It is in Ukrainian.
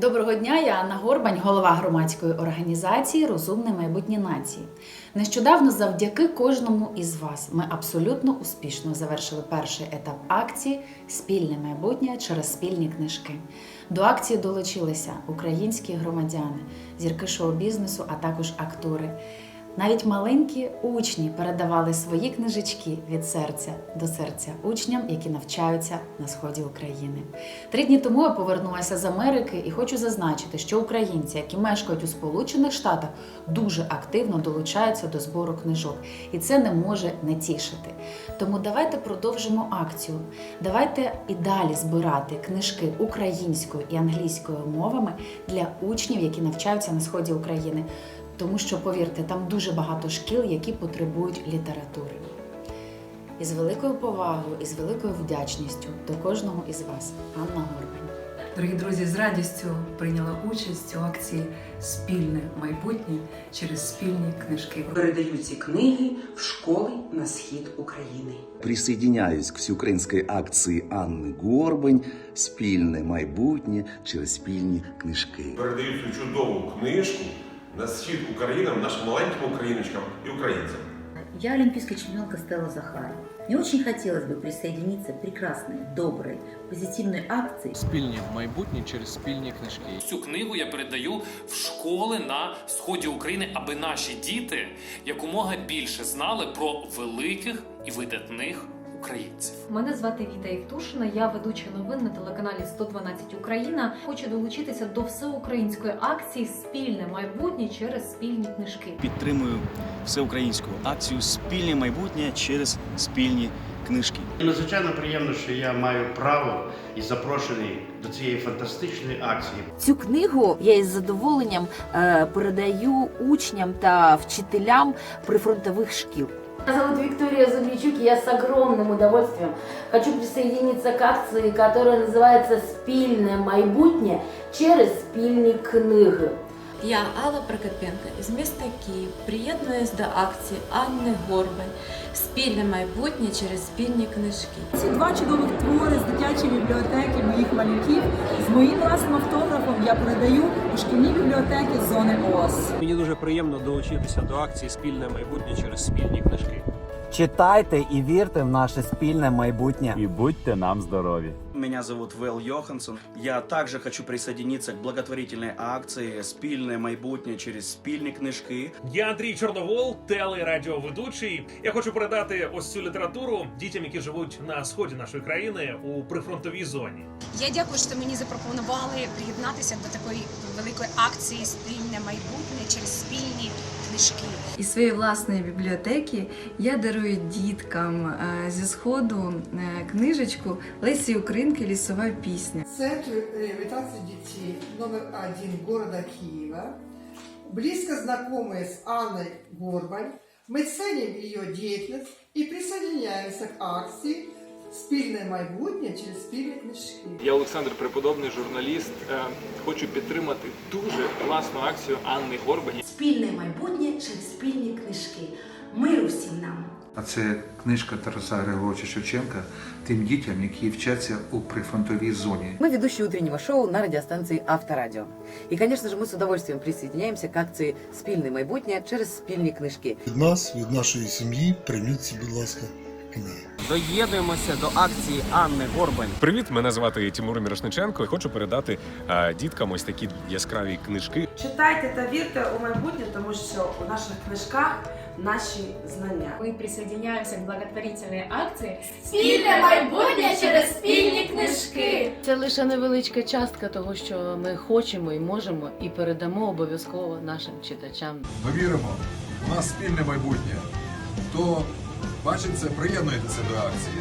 Доброго дня, я Анна Горбань, голова громадської організації Розумне майбутнє нації. Нещодавно, завдяки кожному із вас, ми абсолютно успішно завершили перший етап акції Спільне майбутнє через спільні книжки. До акції долучилися українські громадяни, зірки шоу-бізнесу, а також актори. Навіть маленькі учні передавали свої книжечки від серця до серця учням, які навчаються на сході України. Три дні тому я повернулася з Америки і хочу зазначити, що українці, які мешкають у Сполучених Штатах, дуже активно долучаються до збору книжок, і це не може не тішити. Тому давайте продовжимо акцію. Давайте і далі збирати книжки українською і англійською мовами для учнів, які навчаються на сході України. Тому що, повірте, там дуже багато шкіл, які потребують літератури. І з великою повагою і з великою вдячністю до кожного із вас, Анна Горбань. Дорогі друзі, з радістю прийняла участь у акції Спільне майбутнє через спільні книжки. Передаю ці книги в школи на схід України. Присоединяюсь к всеукраїнській акції Анни Горбань Спільне майбутнє через спільні книжки. передаю цю чудову книжку на схід України нашим маленьким україночкам і українцям. Я олимпийская чемпионка Стелла Захарова. Мне очень хотелось бы присоединиться к прекрасной, доброй, позитивной акции Спільні майбутнє через спільні книжки. Цю книгу я передаю в школи на сході України, аби наші діти якомога більше знали про великих і видатних українців. Мене звати Віта Євтушина, я ведуча новин на телеканалі 112 Україна. Хочу долучитися до всеукраїнської акції Спільне майбутнє через спільні книжки. підтримую всеукраїнську акцію Спільне майбутнє через спільні книжки. Надзвичайно приємно, що я маю право і запрошений до цієї фантастичної акції. Цю книгу я із задоволенням е, передаю учням та вчителям прифронтових шкіл. Меня зовут Виктория Зубричук, и я с огромным удовольствием хочу присоединиться к акции, которая называется «Спільне майбутнє через спільні книги». Я Алла Прокопенко із міста Київ приєднуюсь до акції Анни Горбань Спільне майбутнє через спільні книжки. Ці два чудових твори з дитячої бібліотеки моїх малюків з моїм власним автографом я передаю у шкільні бібліотеки зони ООС. Мені дуже приємно долучитися до акції Спільне майбутнє через спільні книжки. Читайте і вірте в наше спільне майбутнє. І будьте нам здорові. Меня зовут Вэл Йоханссон. Я также хочу присоединиться к благотворительной акции «Спільне майбутнє через спільні книжки». Я Андрій Чорновол, телерадіоведучий. Я хочу передати ось цю літературу дітям, які живуть на сході нашої країни у прифронтовій зоні. Я дякую, що мені запропонували приєднатися до такої великої акції Спільне майбутнє через спільні книжки. Із своєї власної бібліотеки я дарую діткам е, зі сходу е, книжечку Лесі Українки Лісова пісня. Центр реабилитации детей номер один города Киева. Близко знакомые с Анной Горбань. Мы ценим ее деятельность и присоединяемся к акции «Спільне майбутнє через спільні книжки». Я Олександр Преподобний, журналіст. Е, Хочу підтримати дуже класну акцію Анни Горбані. Спільне майбутнє через спільні книжки. Миру всім нам! А це книжка Тараса Григоровича Шевченка тим дітям, які вчаться у прифронтовій зоні. Мы ведущие утреннего шоу на радиостанции Авторадио. И, конечно же, мы с удовольствием присоединяемся к акции «Спільне майбутнє через спільні книжки». Від нас, від нашої сім'ї, прийміть ці, будь ласка, книги. Доєднуємося до акції Анни Горбань. Привіт, мене звати Тимур Мірошниченко і хочу передати е, діткам ось такі яскраві книжки. Читайте та вірте у майбутнє, тому що у наших книжках наші знання. Ми присоединяємося к благотворительної акції Спільне майбутнє через спільні книжки. Це лише невеличка частка того, що ми хочемо і можемо, і передамо обов'язково нашим читачам. Ми віримо, у нас спільне майбутнє. Хто бачить це, приєднуйтеся до акції.